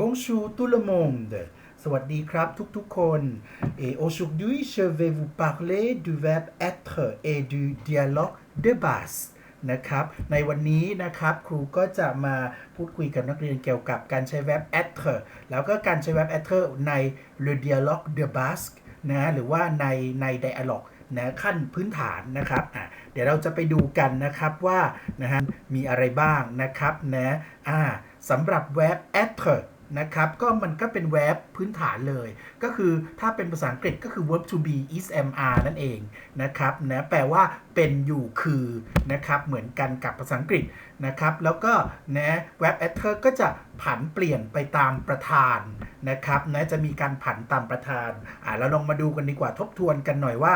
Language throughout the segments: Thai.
Bonjour tout le monde สวัสดีครับทุกๆคน Et aujourd'hui je vais vous parler du verbe être et du dialogue de base นะครับ ในวันนี้นะครับครูก็จะมาพูดคุยกับนักเรียนเกี่ยวกับการใช้ verb être แล้วก็การใช้ verb être ใน le dialogue de base นะหรือว่าในใน dialogue นะขั้นพื้นฐานนะครับอะเดี๋ยวเราจะไปดูกันนะครับว่านะฮะมีอะไรบ้างนะครับนะอ่าสำหรับ verb être นะครับก็มันก็เป็น verb พื้นฐานเลย ก็คือถ้าเป็นภาษาอังกฤษก็คือ verb to be is am are นั่นเองนะครับนะแปลว่าเป็นอยู่คือนะครับเหมือนกันกับภาษาอังกฤษนะครับแล้วก็นะ verb être ก็จะผันเปลี่ยนไปตามประธานนะครับนะจะมีการผันตามประธานอ่าเราลองมาดูกันดีกว่าทบทวนกันหน่อยว่า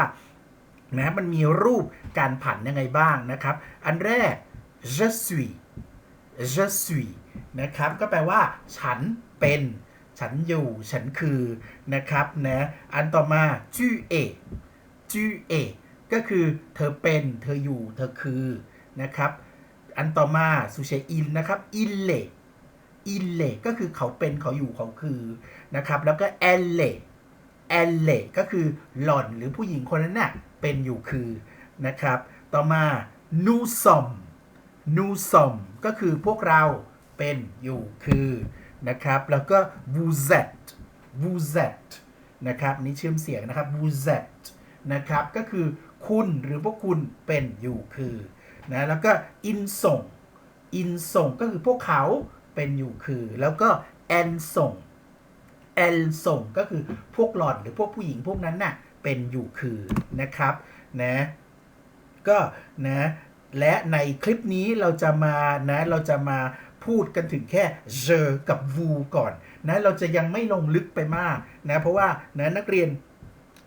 นะมันมีรูปการผันยังไงบ้างนะครับ อันแรก je suis je suis นะครับ ก็แปลว่า ฉันเป็น ฉันอยู่ ฉันคือนะครับนะอันต่อมา tu es tu es ก็คือเธอเป็น เธออยู่ เธอคือนะครับ อันต่อมาสุเชอินนะครับ il est il est ก็คือเขาเป็นเขาอยู่เขาคือนะครับ แล้วก็ elle est elle est ก็คือหล่อนหรือผู้หญิงคนนั้นน่ะเป็นอยู่คือนะครับ ต่อมา nous sommes nous sommes ก็คือพวกเรา เป็นอยู่คือนะครับ แล้วก็ vous êtes vous êtes นะครับนี่เชื่อมเสียงนะครับ vous êtes นะครับก็คือคุณหรือพวกคุณเป็นอยู่คือนะแล้วก็ ils sont ils sont ก็คือพวกเขาเป็นอยู่คือ แล้วก็ elles sont แอลส่งก็คือพวกหล่อนหรือพวกผู้หญิงพวกนั้นน่ะเป็นอยู่คือนะครับนะก็นะและในคลิปนี้เราจะมานะเราจะมา พูดกันถึงแค่ je กับ vous ก่อนนะเราจะยังไม่ลงลึกไปมากนะเพราะว่านะนักเรียน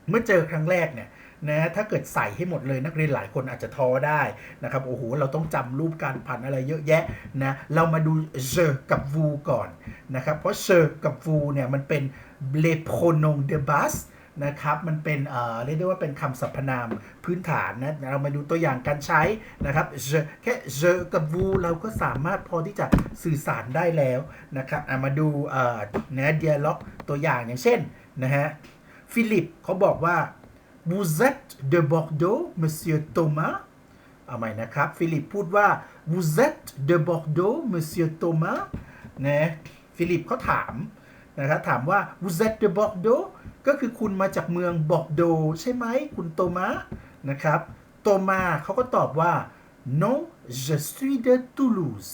เมื่อเจอครั้งแรกเนี่ยนะถ้าเกิดใส่ให้หมดเลยนักเรียนหลายคนอาจจะท้อได้นะครับโอ้โหเราต้องจำรูปการผันอะไรเยอะแยะนะเรามาดู je กับ vous ก่อนนะครับเพราะ je กับ vous เนี่ยมันเป็น les pronoms de base น นะครับมันเป็นเอ่อเรียกได้ว่าเป็นคำสรรพนามพื้นฐานนะเรามาดูตัวอย่างการใช้นะครับ je แค่ je กับ vous เราก็สามารถพอที่จะสื่อสารได้แล้วนะครับมาดูเอ่อนะ dialogue ตัวอย่างอย่างเช่นนะฮะฟิลิปเขาบอกว่า vous êtes de Bordeaux monsieur Thomas เอาใหม่นะครับฟิลิปพูดว่า vous êtes de Bordeaux monsieur Thomas นะฟิลิปเขาถามนะครับถามว่า vous êtes de Bordeaux ก็คือคุณมาจากเมืองบอกโด ใช่ไหมคุณโตมานะครับ โตมาเขาก็ตอบว่า non je suis de Toulouse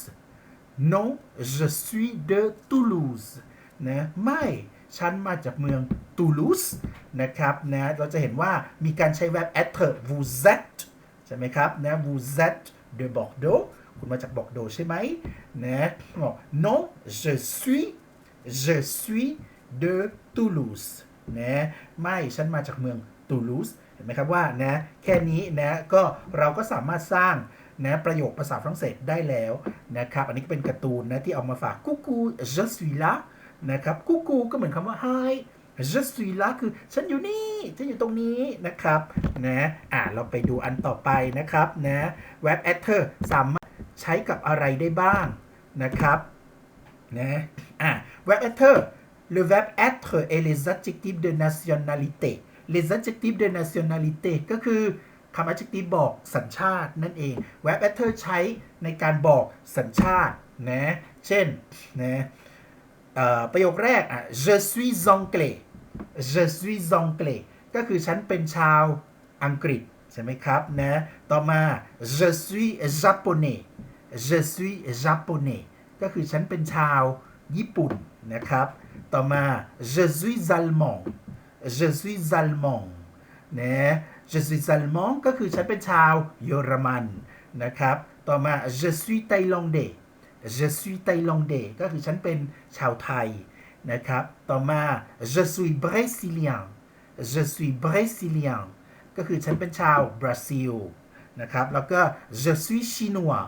non je suis de Toulouse นะไม่ฉันมาจากเมืองตูลูสนะครับนะเราจะเห็นว่ามีการใช้ verb être vous êtes ใช่ไหมครับนะ vous êtes de Bordeaux คุณมาจากบอกโดใช่ไหมนะ non je suis je suis de Toulouse นะไม่ฉันมาจากเมืองตูลูสเห็นไหมครับว่านะแค่นี้นะก็เราก็สามารถสร้างนะประโยคภาษาฝรั่งเศสได้แล้วนะครับอันนี้เป็นการ์ตูนนะที่เอามาฝากกูกู je suis là นะครับกูกูก็เหมือนคำว่า hi je suis là คือฉันอยู่นี่ ฉันอยู่ตรงนี้นะครับนะอ่าเราไปดูอันต่อไปนะครับนะ verb être สามารถใช้กับอะไรได้บ้างนะครับนะอ่า verb être le verbe être et les adjectifs de nationalité les adjectifs de nationalité ก็คือคำ adjective บอกสัญชาตินั่นเอง verb être ใช้ในการบอกสัญชาตินะ เช่นนะประโยคแรกอะ je suis anglais je suis anglais ก็คือฉันเป็นชาวอังกฤษ ใช่ไหมครับนะ ต่อมา je suis japonais je suis japonais ก็คือฉันเป็นชาวญี่ปุ่นนะครับ ต่อมา je suis allemand je suis allemand นะ je suis allemand ก็คือฉันเป็นชาวเยอรมันนะครับ ต่อมา je suis thaïlandais je suis thaïlandais ก็คือฉันเป็นชาวไทยนะครับ ต่อมา je suis brésilien je suis brésilien ก็คือฉันเป็นชาวบราซิลนะครับ แล้วก็ je suis chinois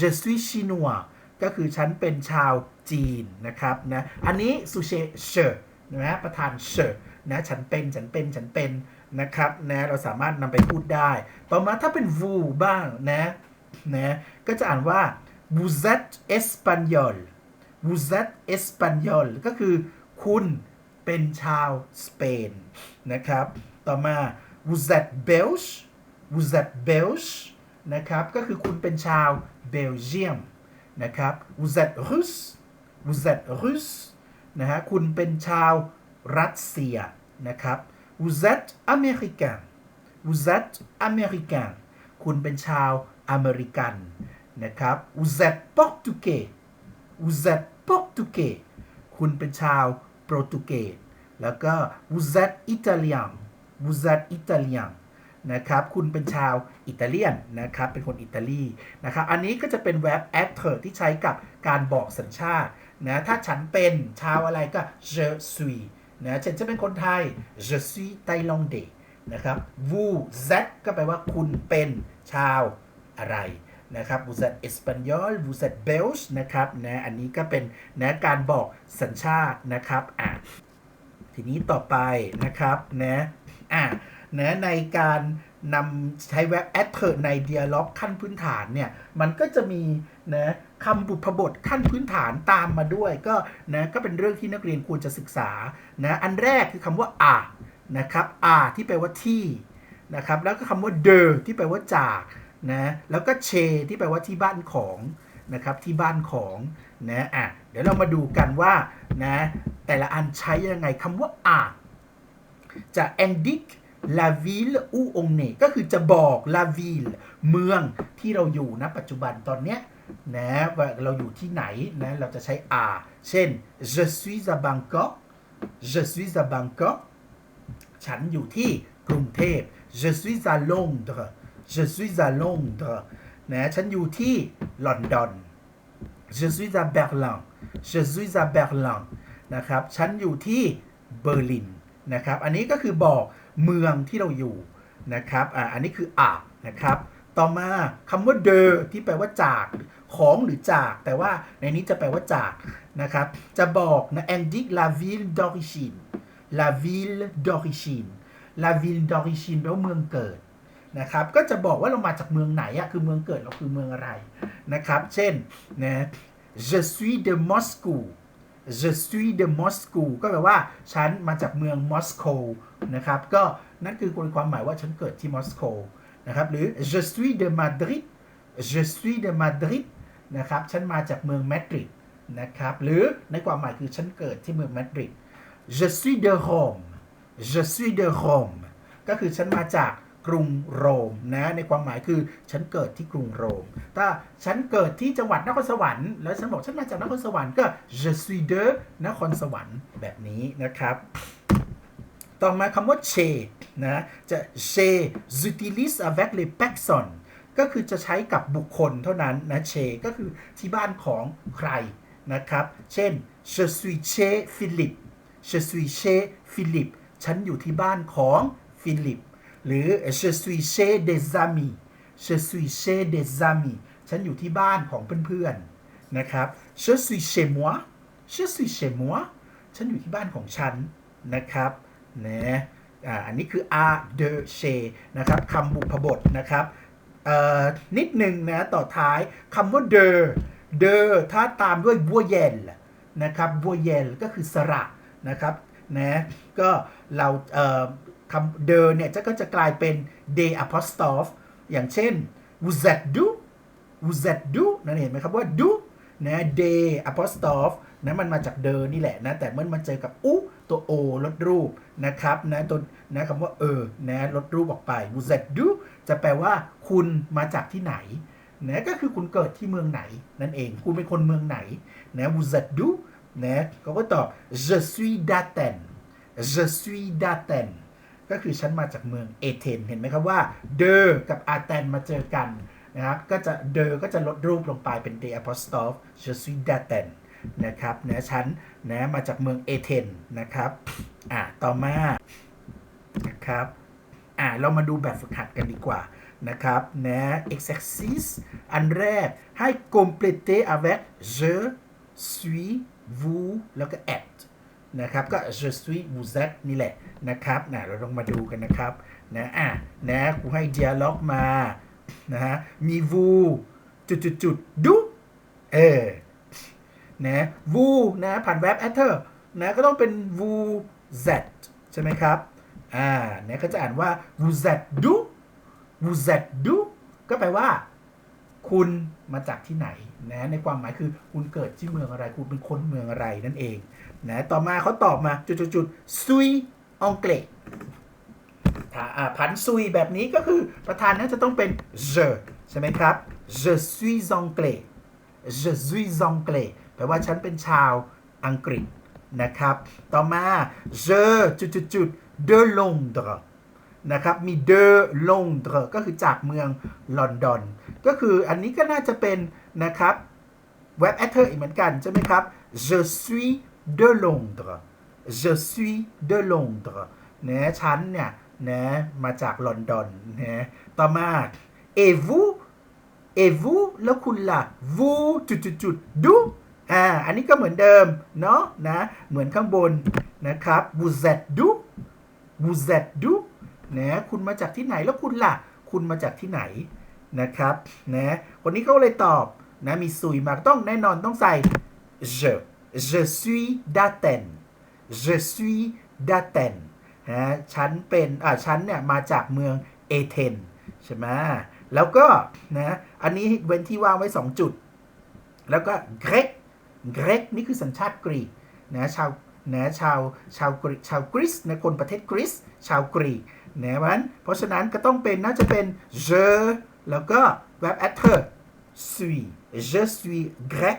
je suis chinois ก็คือฉันเป็นชาวจีนนะครับนะอันนี้สุเชเชนะประธานเชนะฉันเป็นฉันเป็นฉันเป็นนะครับนะเราสามารถนำไปพูดได้ ต่อมาถ้าเป็น vous บ้างนะนะก็จะอ่านว่า vous êtes espagnol vous êtes espagnol ก็คือคุณเป็นชาวสเปนนะครับ ต่อมา vous êtes belge vous êtes belge นะครับ ก็คือคุณเป็นชาวเบลเยียม นะครับ vous êtes russe vous êtes russe นะฮะคุณเป็นชาวรัสเซียนะครับ vous êtes américain vous êtes américain คุณเป็นชาวอเมริกันนะครับ vous êtes portugais vous êtes portugais คุณเป็นชาวโปรตุเกสแล้วก็ vous êtes italien vous êtes italien นะครับ คุณเป็นชาวอิตาเลียนนะครับ เป็นคนอิตาลีนะครับ อันนี้ก็จะเป็น verb actor ที่ใช้กับการบอกสัญชาตินะ ถ้าฉันเป็นชาวอะไรก็ je suis นะฉันจะเป็นคนไทย je suis thaïlandais นะครับ vous êtes ก็แปลว่าคุณเป็นชาวอะไรนะครับ vous êtes espagnol vous êtes belge นะครับนะอันนี้ก็เป็นนะการบอกสัญชาตินะครับอะทีนี้ต่อไปนะครับนะอะ นะในการนำใช้เว็บแอดเทอร์ใน Dialog ขั้นพื้นฐานเนี่ย มันก็จะมีนะคำบุพบทขั้นพื้นฐานตามมาด้วยก็นะก็เป็นเรื่องที่นักเรียนควรจะศึกษานะอันแรกคือคำว่าอะนะครับอะที่แปลว่าที่นะครับแล้วก็คำว่าเดอที่แปลว่าจากนะแล้วก็เช ที่แปลว่าที่บ้านของนะครับที่บ้านของนะอะเดี๋ยวเรามาดูกันว่านะแต่ละอันใช้ยังไงคำว่าอะจะ indique la ville où on est ก็คือจะบอก la ville เมืองที่เราอยู่นะปัจจุบันตอนเนี้ยนะว่าเราอยู่ที่ไหนนะเราจะใช้ a เช่น je suis à Bangkok je suis à Bangkok ฉันอยู่ที่กรุงเทพ je suis à Londres je suis à Londres นะฉันอยู่ที่ลอนดอน je suis à Berlin je suis à Berlin นะครับ ฉันอยู่ที่เบอร์ลินนะครับ อันนี้ก็คือบอก เมืองที่เราอยู่นะครับอ่าอันนี้คืออ่านะครับ ต่อมาคำว่าเดอที่แปลว่าจากของหรือจาก แต่ว่าในนี้จะแปลว่าจากนะครับ จะบอกนะ indique la ville d'origine la ville d'origine la ville d'origine แปลว่าเมืองเกิดนะครับ ก็จะบอกว่าเรามาจากเมืองไหนอะคือเมืองเกิดเราคือเมืองอะไรนะครับ เช่นนะ je suis de Moscou je suis de Moscou ก็แปลว่าฉันมาจากเมืองมอสโกนะครับ ก็นั่นคือความหมายว่าฉันเกิดที่มอสโกนะครับ หรือ je suis de Madrid je suis de Madrid นะครับ ฉันมาจากเมืองมาดริดนะครับ หรือในความหมายคือฉันเกิดที่เมืองมาดริด je suis de Rome je suis de Rome ก็คือฉันมาจาก กรุงโรมนะในความหมายคือฉันเกิดที่กรุงโรม ถ้าฉันเกิดที่จังหวัดนครสวรรค์แล้วฉันบอกฉันมาจากนครสวรรค์ก็ je suis de นครสวรรค์แบบนี้นะครับ ต่อมาคำว่า chez นะจะ chez j'utilise avec les personnes ก็คือจะใช้กับบุคคลเท่านั้นนะ chez ก็คือที่บ้านของใครนะครับ เช่น je suis chez Philippe je suis chez Philippe ฉันอยู่ที่บ้านของฟิลิป หรือ je suis chez des amis je suis chez des amis ฉันอยู่ที่บ้านของเพื่อนๆนะครับ je suis chez moi je suis chez moi ฉันอยู่ที่บ้านของฉันนะครับนะอันนี้คือ a de chez นะครับคำบุพบทนะครับนิดหนึ่งนะต่อท้ายคำว่า de de ถ้าตามด้วย voyel นะครับ voyel ก็คือสระนะครับนะก็เราเคำเดอเนี่ยจะก็จะกลายเป็น de apostrophe อย่างเช่น vous êtes d'où vous êtes d'où นั่นเห็นไหมครับว่า do นะ de apostrophe นะมันมาจากเดอนี่แหละนะ แต่เมื่อมันเจอกับอุตัว o ลดรูปนะครับนะตัวนะคำว่าเออนะลดรูปออกไป vous êtes d'où จะแปลว่าคุณมาจากที่ไหนนะก็คือคุณเกิดที่เมืองไหนนั่นเอง คุณเป็นคนเมืองไหนนะ vous êtes d'où นะเขาก็ตอบ je suis d'Athènes je suis d'Athènes ก็คือฉันมาจากเมืองเอเธนเห็นไหมครับว่าเดอกับอาเธนมาเจอกันนะครับก็จะเดอก็จะลดรูปลงไปเป็น de apostrophe je suis d'Athènes นะครับนะฉันนะมาจากเมืองเอเธนนะครับอ่าต่อมานะครับอ่าเรามาดูแบบฝึกหัดกันดีกว่านะครับนะ exercice อันแรกให้ compléter avec je suis vous แล้วก็ at นะครับก็ je suis vous êtes นี่แหละนะครับนะเราลองมาดูกันนะครับนะอะนะครูให้ dialog มานะฮะมี vous จุดจุดจุดดูเออนะ vous นะผ่าน verb être นะก็ต้องเป็น vous êtes ใช่ไหมครับอ่าเนี่ยก็จะอ่านว่า vous êtes d'où vous êtes d'où ก็แปลว่า คุณ มาจากที่ไหนนะในความหมายคือคุณเกิดที่เมืองอะไร คุณเป็นคนเมืองอะไรนั่นเองนะต่อมาเขาตอบมาจุดๆๆ suis anglais ถ้าผันซุยแบบนี้ก็คือประธานน่าจะต้องเป็น je ใช่ไหมครับ je suis anglais je suis anglais แปลว่าฉันเป็นชาวอังกฤษนะครับ ต่อมา je จุดๆๆ de Londres นะครับ มี de Londres ก็คือจากเมืองลอนดอน ก็คืออันนี้ก็น่าจะเป็นนะครับ web actor อีกเหมือนกันใช่ไหมครับ je suis de Londres je suis de Londres นะฉันเนี่ยนะมาจากลอนดอนนะต่อมา et vous et vous แล้วคุณล่ะ vous จุดจุดจุดดูอ่าอันนี้ก็เหมือนเดิมเนาะนะเหมือนข้างบนนะครับ vous êtes d'où vous êtes d'où นะคุณมาจากที่ไหนแล้วคุณล่ะ คุณมาจากที่ไหน นะครับนะคนนี้เขาเลยตอบนะมีซุยมาต้องแน่นอนต้องใส่ je je suis d'Athènes je suis d'Athènes นะฉันเป็นอ่าฉันเนี่ยมาจากเมืองเอเธนใช่ไหมแล้วก็นะอันนี้เว้นที่ว่างไว้ 2 จุด แล้วก็เกรกเกรกนี่คือสัญชาติกรีกนะชาวนะชาวชาวกรีกชาวกรีซนะคนประเทศกรีซชาวกรีกนะมันเพราะฉะนั้นก็ต้องเป็นน่าจะเป็น je แล้วก็ verb être suis je suis grec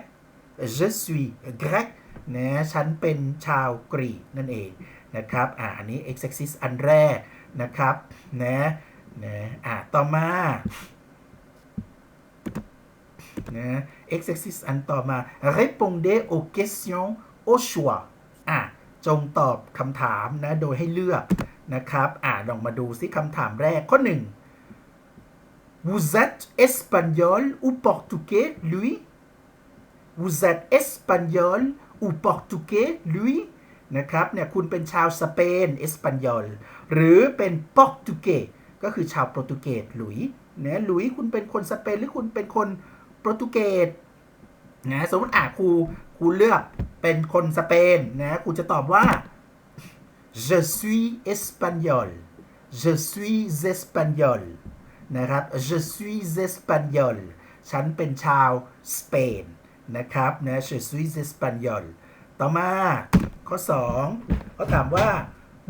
je suis grec นะฉันเป็นชาวกรีกนั่นเองนะครับอ่าอันนี้ exercise อันแรกนะครับนะนะอ่าต่อมานะ exercise อันต่อมา répondez aux questions au choix อะจงตอบคำถามนะ โดยให้เลือกนะครับ อ่าลองมาดูซิคำถามแรกข้อหนึ่ง Vous êtes espagnol ou portugais, lui Vous êtes espagnol ou portugais, lui นะครับเนี่ยคุณเป็นชาวสเปนเอสปันยอลหรือเป็นโปรตุเกสก็คือชาวโปรตุเกสหลุยนะหลุยคุณเป็นคนสเปนหรือคุณเป็นคนโปรตุเกสนะสมมติอะครูครูเลือกเป็นคนสเปนนะครูจะตอบว่า je suis espagnol je suis espagnol นะครับ je suis espagnol ฉันเป็นชาวสเปนนะครับนะ je suis espagnol ต่อมา ข้อ 2 เขาถามว่า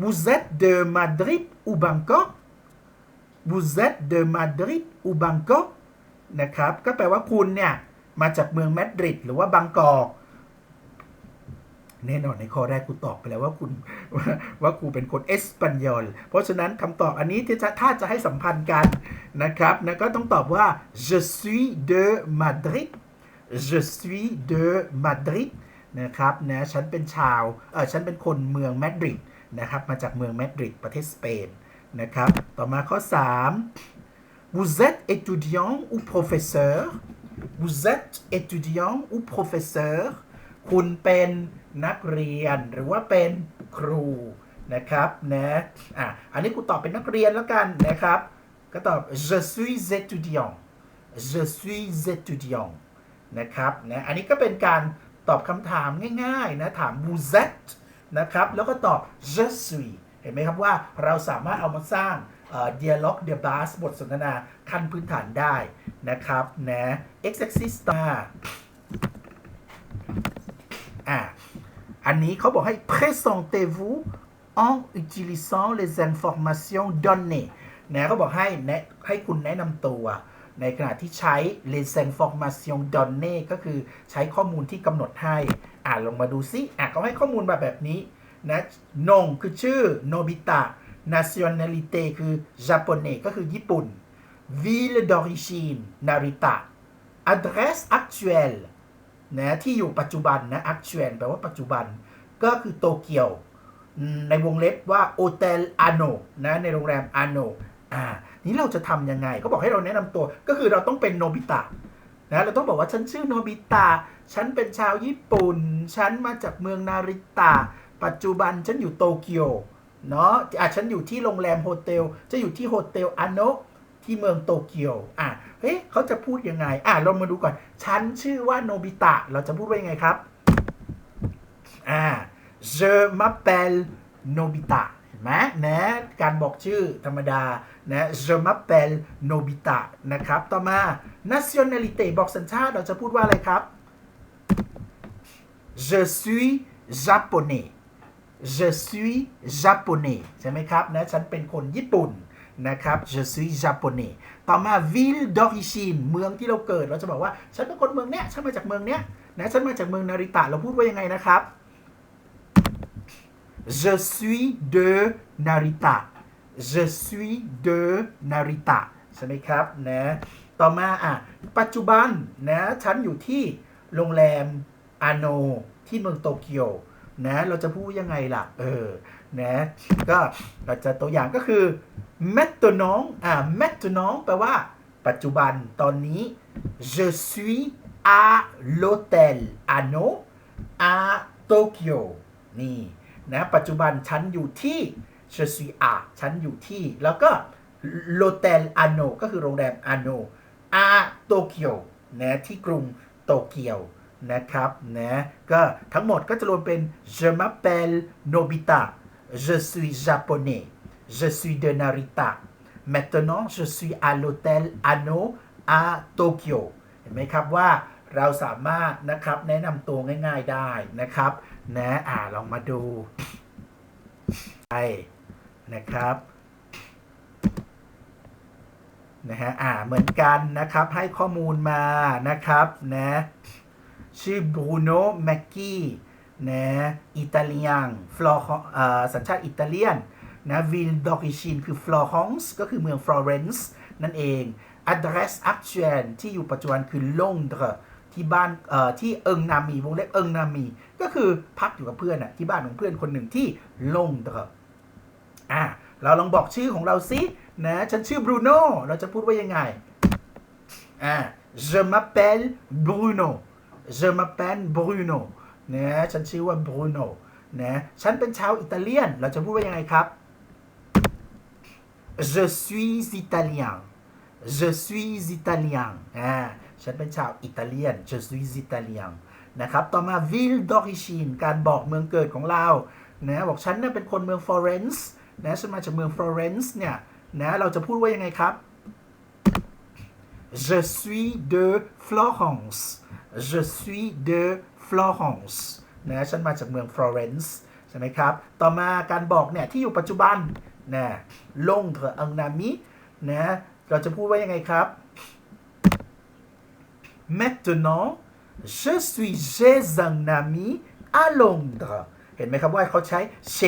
vous êtes de Madrid ou Bangkok vous êtes de Madrid ou Bangkok นะครับ ก็แปลว่าคุณเนี่ย มาจากเมืองมาดริดหรือว่าบางกอก แน่นอนในข้อแรกกูตอบไปแล้วว่าคุณว่าว่ากูเป็นคนเอสปันยอลเพราะฉะนั้นคำตอบอันนี้ที่จะถ้าจะให้สัมพันธ์กันนะครับนะก็ต้องตอบว่า je suis de Madrid je suis de Madrid นะครับนะฉันเป็นชาวเออฉันเป็นคนเมืองมาดริดนะครับมาจากเมืองมาดริดประเทศสเปนนะครับต่อมาข้อ 3 vous êtes étudiant ou professeur vous êtes étudiant ou professeur คุณเป็น นักเรียนหรือว่าเป็นครูนะครับนะอะอันนี้กูตอบเป็นนักเรียนแล้วกันนะครับ ก็ตอบ je suis étudiant je suis étudiant นะครับนะอันนี้ก็เป็นการตอบคำถามง่ายๆนะถาม vous êtes นะครับ แล้วก็ตอบ je suis เห็นไหมครับว่าเราสามารถเอามาสร้าง dialogue de base บทสนทนาขั้นพื้นฐานได้นะครับนะ exercise อะ อันนี้เขาบอกให้ présentez-vous en utilisant les informations données นะเขาบอกให้แนะให้คุณแนะนำตัว ในขณะที่ใช้ les informations données ก็คือใช้ข้อมูลที่กำหนดให้ อ่านลงมาดูซิอะเขาให้ข้อมูลมาแบบนี้นะนงคือชื่อโนบิตะ nationalité คือ japonais ก็คือญี่ปุ่น ville d'origine นาริตะ adresse actuelle นะที่อยู่ปัจจุบันนะ actuel แปลว่าปัจจุบันก็คือโตเกียว ในวงเล็บว่า hotel ano นนะในโรงแรม ano อ่านี้เราจะทำยังไงเขาบอกให้เราแนะนำตัวก็คือเราต้องเป็นโนบิตะนะเราต้องบอกว่าฉันชื่อโนบิตะฉันเป็นชาวญี่ปุ่น ฉันมาจากเมืองนาริตะปัจจุบันฉันอยู่โตเกียวเนาะอะฉันอยู่ที่โรงแรมโฮเทลจะอยู่ที่โฮเทลอาโนะ ที่เมืองโตเกียว อะ เฮ้ยเขาจะพูดยังไง อะเรามาดูก่อน ฉันชื่อว่าโนบิตะ เราจะพูดว่ายังไงครับ อ่า je m'appelle Nobita เห็นไหมนะ การบอกชื่อธรรมดา นะ je m'appelle Nobita นะครับ ต่อมา nationalité บอกสัญชาติ เราจะพูดว่าอะไรครับ je suis japonais je suis japonais ใช่ไหมครับ นะ ฉันเป็นคนญี่ปุ่น นะครับ je suis japonais ต่อมา ville d'origine เมืองที่เราเกิด เราจะบอกว่า ฉันเป็นคนเมืองเนี้ย ฉันมาจากเมืองเนี้ย นะ ฉันมาจากเมืองนาริตะ เราพูดว่ายังไงนะครับ je suis de Narita je suis de Narita ใช่ไหมครับ นะ ต่อมา อะ ปัจจุบัน นะ ฉันอยู่ที่โรงแรมอาโนที่เมืองโตเกียว นะเราจะพูดยังไงล่ะ เออนะก็เราจะตัวอย่างก็คือ maintenant อ่า maintenant แปลว่า ปัจจุบันตอนนี้ je suis à l'hôtel Ano à Tokyo นี่นะปัจจุบันฉันอยู่ที่ je suis à ฉันอยู่ที่ แล้วก็ l'hôtel Ano ก็คือโรงแรม Ano à Tokyo นะที่กรุงโตเกียว นะครับนะก็ทั้งหมดก็จะรวมเป็น je m'appelle Nobita je suis japonais je suis de Narita maintenant je suis à l'hôtel Ano à Tokyo เห็นไหมครับว่าเราสามารถนะครับแนะนำตัวง่ายๆได้นะครับนะอ่าลองมาดูไปนะครับนะฮะอ่าเหมือนกันนะครับให้ข้อมูลมานะครับนะ ชื่อบรูโน่แม็กกี้นะอิตาเลียนฟลอเอ่อสัญชาติอิตาเลียนนะวิลดอริชินคือฟลอรองส์ก็คือเมืองฟลอเรนซ์นั่นเอง address actuel ที่อยู่ปัจจุบันคือลงเดรที่บ้านเอ่อที่เอิงนามีวงเล็บเอิงนามี ก็คือพักอยู่กับเพื่อนอะที่บ้านของเพื่อนคนหนึ่งที่ลงเดรอะเราลองบอกชื่อของเราสินะฉันชื่อบรูโน่เราจะพูดว่ายังไงอ่า je m'appelle Bruno je m'appelle Bruno นะฉันชื่อว่า Bruno นะฉันเป็นชาวอิตาเลียน เราจะพูดว่ายังไงครับ je suis italien je suis italien อ่าฉันเป็นชาวอิตาเลียน je suis italien นะครับ ต่อมา ville d'origine การบอกเมืองเกิดของเรา นะ บอกฉันเนี่ยเป็นคนเมืองฟลอเรนซ์ นะ ฉันมาจากเมืองฟลอเรนซ์เนี่ย นะ เราจะพูดว่ายังไงครับ je suis de Florence je suis de Florence นะฉันมาจากเมืองฟลอเรนซ์ใช่ไหมครับ ต่อมาการบอกเนี่ยที่อยู่ปัจจุบันนะลงเถอะอังนามินะเราจะพูดว่ายังไงครับ maintenant je suis chez un ami à Londres เห็นไหมครับว่าเขาใช้ chez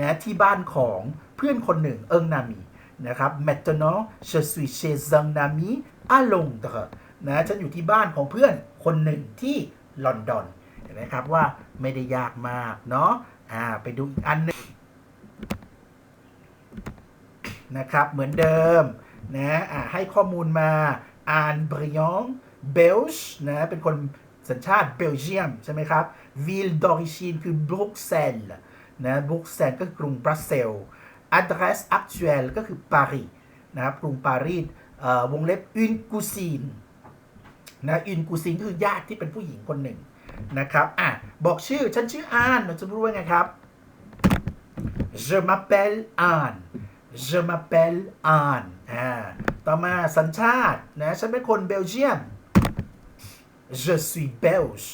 นะที่บ้านของเพื่อนคนหนึ่งเอิงนามี นะครับ maintenant je suis chez un ami à Londres นะฉันอยู่ที่บ้านของเพื่อนคนหนึ่งที่ลอนดอนเห็นไหมครับว่าไม่ได้ยากมากเนาะอ่าไปดูอีกอันหนึงนะครับเหมือนเดิมนะอะให้ข้อมูลมาอ่านบริยองเบลช์นะเป็นคนสัญชาติเบลเยียมใช่ไหมครับวิลดอริชินคือบรุกเซลนะบรุกเซลก็กรุงบรัสเซล adresse actuelle ก็คือปารีสนะครับกรุงปารีสวงเล็บอุนกูซีนนะอุนกูซีนคือญาติที่เป็นผู้หญิงคนหนึ่งนะครับอะบอกชื่อ ฉันชื่ออานเราจะรู้ว่าไงครับ je m'appelle Anne je m'appelle Anne อ่าต่อมาสัญชาตินะฉันเป็นคนเบลเยียม je suis belge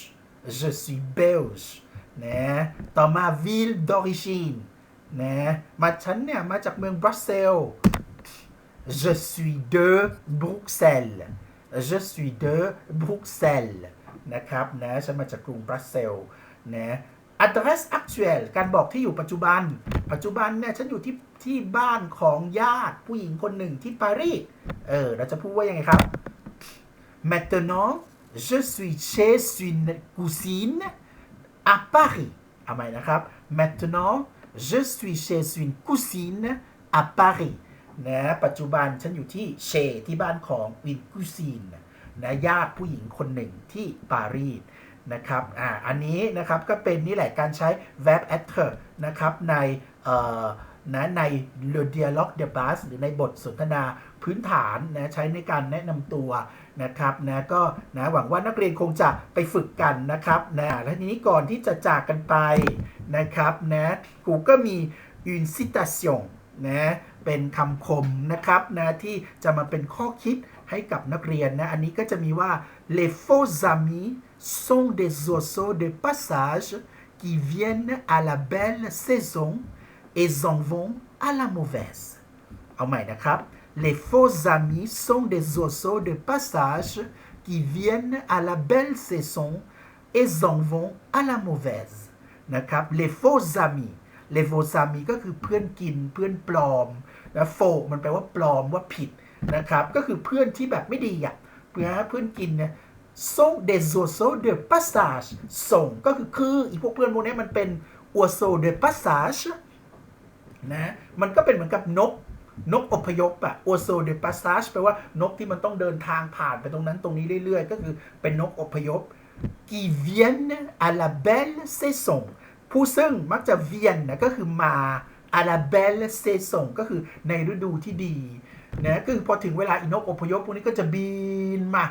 je suis belge นะต่อมา ville d'origine นะมาฉันเนี่ยมาจากเมืองบรัสเซล je suis de Bruxelles je suis de Bruxelles นะครับนะฉันมาจากกรุงบรัสเซลนะ address actuelle การบอกที่อยู่ปัจจุบัน ปัจจุบันเนี่ยฉันอยู่ที่ที่บ้านของญาติผู้หญิงคนหนึ่งที่ปารีส เออ เราจะพูดว่ายังไงครับ maintenant je suis chez une cousine à Paris เอาใหม่นะครับ maintenant je suis chez une cousine à Paris นะปัจจุบันฉันอยู่ที่เชที่บ้านของวินคูซีนนะญาติผู้หญิงคนหนึ่งที่ปารีสนะครับอ่าอันนี้นะครับก็เป็นนี่แหละการใช้ verb actor นะครับในเอ่อนะใน le dialogue de base หรือในบทสนทนาพื้นฐานนะใช้ในการแนะนำตัวนะครับนะก็นะหวังว่านักเรียนคงจะไปฝึกกันนะครับนะและทีนี้ก่อนที่จะจากกันไป นะครับนะครูก็มี une citation นะเป็นคำคมนะครับนะที่จะมาเป็นข้อคิดให้กับนักเรียนนะ อันนี้ก็จะมีว่า les faux amis sont des oiseaux de passage qui viennent à la belle saison et s'en vont à la mauvaise เอาใหม่นะครับ les faux amis sont des oiseaux de passage qui viennent à la belle saison et s'en vont à la mauvaise นะครับ les faux amis les faux amis ก็คือเพื่อนกินเพื่อนปลอมนะโฟมันแปลว่าปลอมว่าผิดนะครับก็คือเพื่อนที่แบบไม่ดีอะเพื่อนเพื่อนกินเนี่ย sont des oiseaux de passage ส่งก็คือคืออีพวกเพื่อนพวกนี้มันเป็น oiseaux de passage นะมันก็เป็นเหมือนกับนกนกอพยพอะ oiseau de passage แปลว่านกที่มันต้องเดินทางผ่านไปตรงนั้นตรงนี้เรื่อยๆ ก็คือเป็นนกอพยพ qui viennent à la belle saison ผู้ซึ่งมักจะ vien นะก็คือมา à la belle saison ก็คือในฤดูที่ดีนะคือพอถึงเวลาอีนกอพยพพวกนี้ก็จะบินมา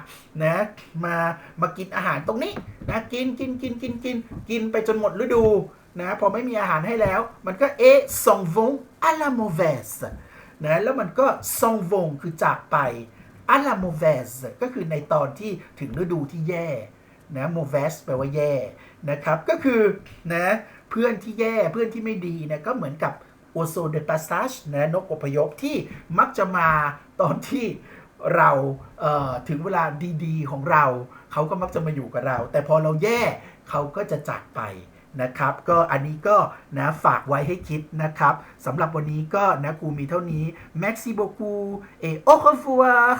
นะมามากินอาหารตรงนี้นะกินกินกินกินกินกินไปจนหมดฤดูนะพอไม่มีอาหารให้แล้ว มันก็เอะ s'en vont à la mauvaise นะแล้วมันก็ s'en vont คือจากไป à la mauvaise ก็คือในตอนที่ถึงฤดูที่แย่ นะ mauvaise แปลว่าแย่นะครับ ก็คือนะเพื่อนที่แย่เพื่อนที่ไม่ดีนะก็เหมือนกับโอโซเดปาซาชนะนกอพยพที่มักจะมาตอนที่เราเถึงเวลาดีๆ ของเรา เขาก็มักจะมาอยู่กับเรา แต่พอเราแย่เขาก็จะจากไปนะครับ ก็อันนี้ก็นะฝากไว้ให้คิดนะครับสำหรับวันนี้ก็นะครูมีเท่านี้ Merci beaucoup et au revoir